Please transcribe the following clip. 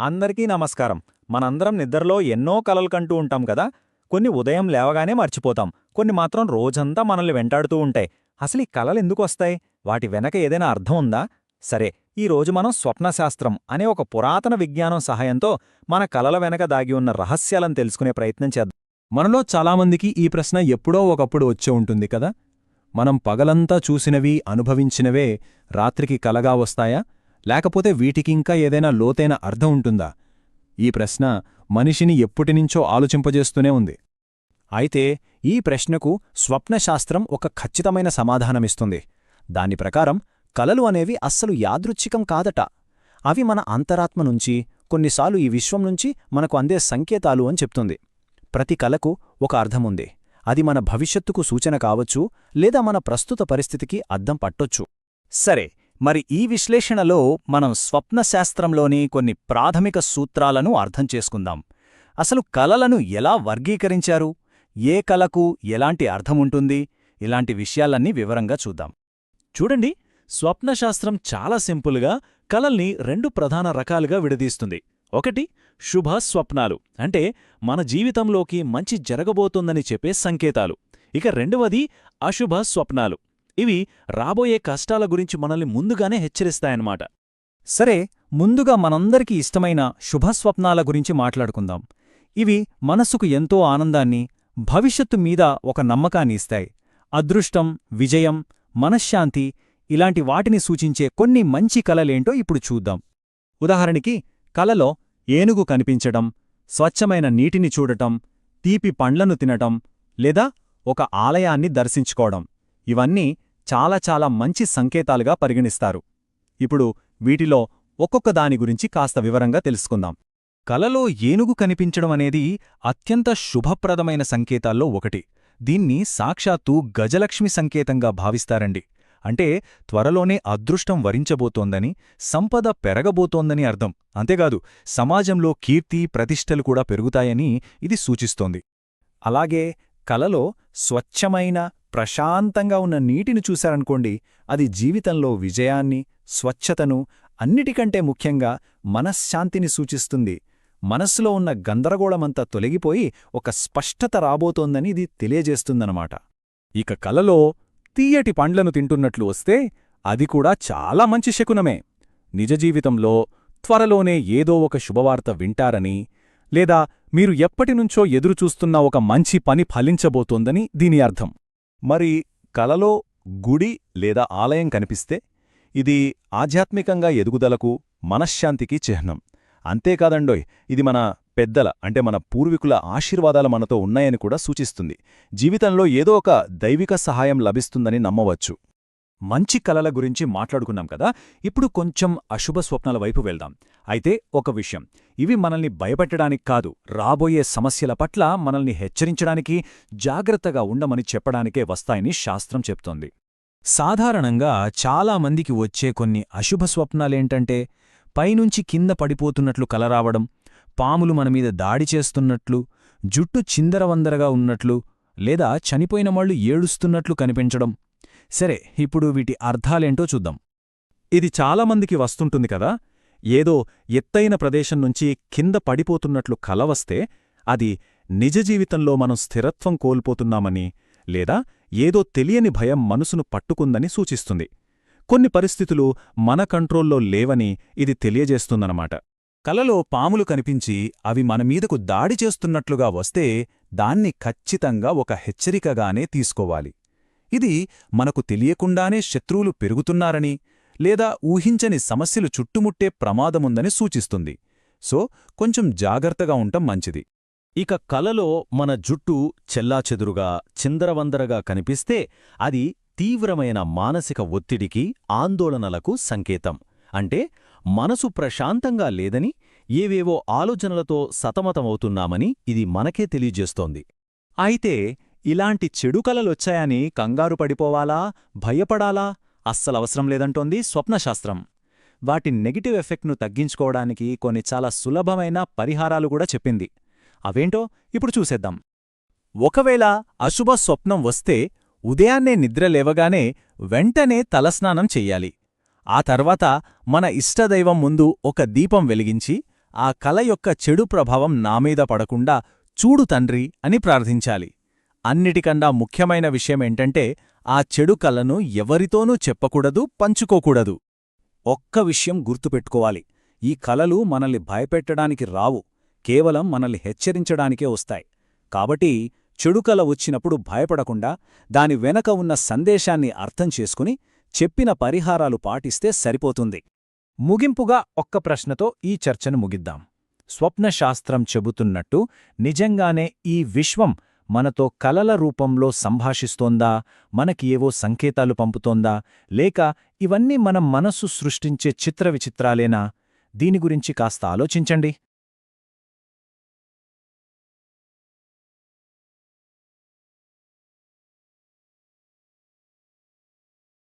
అందరికీ నమస్కారం. మనందరం నిద్రలో ఎన్నో కలలు కంటూ ఉంటాం కదా? కొన్ని ఉదయం లేవగానే మర్చిపోతాం. కొన్ని మాత్రం రోజంతా మనల్ని వెంటాడుతూ ఉంటాయి. అసలు ఈ కలలు ఎందుకు వస్తాయి? వాటి వెనక ఏదైనా అర్థం ఉందా? సరే ఈ రోజు మనం స్వప్నశాస్త్రం అనే ఒక పురాతన విజ్ఞానం సహాయంతో మన కలల వెనక దాగి ఉన్న రహస్యాలను తెలుసుకునే ప్రయత్నం చేద్దాం. మనలో చాలామందికి ఈ ప్రశ్న ఎప్పుడో ఒకప్పుడు వచ్చే ఉంటుంది కదా? మనం పగలంతా చూసినవి అనుభవించినవే రాత్రికి కలగా వస్తాయా? లేకపోతే వీటికింకా ఏదైనా లోతైన అర్థం ఉంటుందా? ఈ ప్రశ్న మనిషిని ఎప్పటినుంచో ఆలోచింపజేస్తూనే ఉంది. అయితే ఈ ప్రశ్నకు స్వప్నశాస్త్రం ఒక ఖచ్చితమైన సమాధానమిస్తుంది. దాని ప్రకారం కలలు అనేవి అస్సలు యాదృచ్ఛికం కాదట. అవి మన అంతరాత్మ నుంచి కొన్నిసార్లు ఈ విశ్వం నుంచి మనకు అందే సంకేతాలు అని చెప్తుంది. ప్రతి కలకు ఒక అర్థముంది. అది మన భవిష్యత్తుకు సూచన కావచ్చు లేదా మన ప్రస్తుత పరిస్థితికి అద్దం పట్టొచ్చు. సరే మరి ఈ విశ్లేషణలో మనం స్వప్నశాస్త్రంలోని కొన్ని ప్రాథమిక సూత్రాలను అర్థం చేసుకుందాం. అసలు కలలను ఎలా వర్గీకరించారు? ఏ కలకు ఎలాంటి అర్థముంటుంది? ఇలాంటి విషయాలన్నీ వివరంగా చూద్దాం. చూడండి స్వప్నశాస్త్రం చాలా సింపుల్గా కలల్ని రెండు ప్రధాన రకాలుగా విడదీస్తుంది. ఒకటి శుభ స్వప్నాలు అంటే మన జీవితంలోకి మంచి జరగబోతోందని చెప్పే సంకేతాలు. ఇక రెండవది అశుభ స్వప్నాలు ఇవి రాబోయే కష్టాల గురించి మనల్ని ముందుగానే హెచ్చరిస్తాయన్నమాట. సరే ముందుగా మనందరికీ ఇష్టమైన శుభస్వప్నాల గురించి మాట్లాడుకుందాం. ఇవి మనస్సుకు ఎంతో ఆనందాన్ని భవిష్యత్తు మీద ఒక నమ్మకాన్ని ఇస్తాయి. అదృష్టం విజయం మనశ్శాంతి ఇలాంటి వాటిని సూచించే కొన్ని మంచి కలలేంటో ఇప్పుడు చూద్దాం. ఉదాహరణకి కలలో ఏనుగు కనిపించటం స్వచ్ఛమైన నీటిని చూడటం తీపి పండ్లను తినటం లేదా ఒక ఆలయాన్ని దర్శించుకోవడం. ఇవన్నీ చాలా చాలా మంచి సంకేతాలుగా పరిగణిస్తారు. ఇప్పుడు వీటిలో ఒక్కొక్క దాని గురించి కాస్త వివరంగా తెలుసుకుందాం. కలలో ఏనుగు కనిపించడం అనేది అత్యంత శుభప్రదమైన సంకేతాల్లో ఒకటి. దీన్ని సాక్షాత్తు గజలక్ష్మి సంకేతంగా భావిస్తారండి. అంటే త్వరలోనే అదృష్టం వరించబోతోందని సంపద పెరగబోతోందని అర్థం. అంతేకాదు సమాజంలో కీర్తి ప్రతిష్టలు కూడా పెరుగుతాయని ఇది సూచిస్తోంది. అలాగే కలలో స్వచ్ఛమైన ప్రశాంతంగా ఉన్న నీటిని చూశారనుకోండి అది జీవితంలో విజయాన్ని స్వచ్ఛతను అన్నిటికంటే ముఖ్యంగా మనశ్శాంతిని సూచిస్తుంది. మనస్సులో ఉన్న గందరగోళమంతా తొలగిపోయి ఒక స్పష్టత రాబోతోందని ఇది తెలియజేస్తుందనమాట ఇక కలలో తీయటి పండ్లను తింటున్నట్లు వస్తే అది కూడా చాలా మంచి శకునమే. నిజ జీవితంలో త్వరలోనే ఏదో ఒక శుభవార్త వింటారని లేదా మీరు ఎప్పటినుంచో ఎదురుచూస్తున్న ఒక మంచి పని ఫలించబోతోందని దీని అర్థం. మరి కలలో గుడి లేదా ఆలయం కనిపిస్తే ఇది ఆధ్యాత్మికంగా ఎదుగుదలకు మనశ్శాంతికి చిహ్నం. అంతేకాదండోయ్ ఇది మన పెద్దల అంటే మన పూర్వీకుల ఆశీర్వాదాలు మనతో ఉన్నాయని కూడా సూచిస్తుంది. జీవితంలో ఏదో ఒక దైవిక సహాయం లభిస్తుందని నమ్మవచ్చు. మంచి కలల గురించి మాట్లాడుకున్నాం కదా ఇప్పుడు కొంచెం అశుభ స్వప్నాల వైపు వెళ్దాం. అయితే ఒక విషయం ఇవి మనల్ని భయపెట్టడానికి కాదు రాబోయే సమస్యల పట్ల మనల్ని హెచ్చరించడానికి జాగ్రత్తగా ఉండమని చెప్పడానికే వస్తాయని శాస్త్రం చెప్తోంది. సాధారణంగా చాలామందికి వచ్చే కొన్ని అశుభ స్వప్నాలేంటంటే పైనుంచి కింద పడిపోతున్నట్లు కలరావడం పాములు మనమీద దాడి చేస్తున్నట్లు జుట్టు చిందరవందరగా ఉన్నట్లు లేదా చనిపోయిన వాళ్ళు ఏడుస్తున్నట్లు కనిపించడం సరే ఇప్పుడు వీటి అర్థాలేంటో చూద్దాం. ఇది చాలామందికి వస్తుంటుంది కదా? ఏదో ఎత్తైన ప్రదేశం నుంచి కింద పడిపోతున్నట్లు కలవస్తే అది నిజ జీవితంలో మనం స్థిరత్వం కోల్పోతున్నామని లేదా ఏదో తెలియని భయం మనసును పట్టుకుందని సూచిస్తుంది. కొన్ని పరిస్థితులు మన కంట్రోల్లో లేవని ఇది తెలియజేస్తుందన్నమాట. కలలో పాములు కనిపించి అవి మనమీదకు దాడి చేస్తున్నట్లుగా వస్తే దాన్ని ఖచ్చితంగా ఒక హెచ్చరికగానే తీసుకోవాలి. ఇది మనకు తెలియకుండానే శత్రువులు పెరుగుతున్నారని లేదా ఊహించని సమస్యలు చుట్టుముట్టే ప్రమాదముందని సూచిస్తుంది. సో కొంచెం జాగ్రత్తగా ఉండటం మంచిది. ఇక కలలో మన జుట్టు చెల్లాచెదురుగా చిందరవందరగా కనిపిస్తే అది తీవ్రమైన మానసిక ఒత్తిడికి ఆందోళనలకు సంకేతం. అంటే మనసు ప్రశాంతంగా లేదని ఏవేవో ఆలోచనలతో సతమతమవుతున్నామని ఇది మనకే తెలియజేస్తోంది. అయితే ఇలాంటి చెడు కలలొచ్చాయని కంగారు పడిపోవాలా? భయపడాలా? అస్సలవసరం లేదంటోంది స్వప్నశాస్త్రం. వాటి నెగిటివ్ ఎఫెక్ట్ను తగ్గించుకోవడానికి కొన్ని చాలా సులభమైన పరిహారాలు కూడా చెప్పింది. అవేంటో ఇప్పుడు చూసేద్దాం. ఒకవేళ అశుభ స్వప్నం వస్తే ఉదయాన్నే నిద్రలేవగానే వెంటనే తలస్నానం చెయ్యాలి. ఆ తర్వాత మన ఇష్టదైవం ముందు ఒక దీపం వెలిగించి ఆ కల యొక్క చెడు ప్రభావం నామీద పడకుండా చూడు తండ్రి అని ప్రార్థించాలి. అన్నిటికన్నా ముఖ్యమైన విషయమేంటంటే ఆ చెడు కలను ఎవరితోనూ చెప్పకూడదు పంచుకోకూడదు. ఒక్క విషయం గుర్తుపెట్టుకోవాలి. ఈ కలలు మనల్ని భయపెట్టడానికి రావు. కేవలం మనల్ని హెచ్చరించడానికే వస్తాయి. కాబట్టి చెడు కల వచ్చినప్పుడు భయపడకుండా దాని వెనక ఉన్న సందేశాన్ని అర్థం చేసుకుని చెప్పిన పరిహారాలు పాటిస్తే సరిపోతుంది. ముగింపుగా ఒక్క ప్రశ్నతో ఈ చర్చను ముగిద్దాం. స్వప్నశాస్త్రం చెబుతున్నట్టు నిజంగానే ఈ విశ్వం మనతో కలల రూపంలో సంభాషిస్తోందా మనకి ఏవో సంకేతాలు పంపుతోందా లేక ఇవన్నీ మన మనస్సు సృష్టించే చిత్రవిచిత్రాలేనా దీని గురించి కాస్త ఆలోచించండి.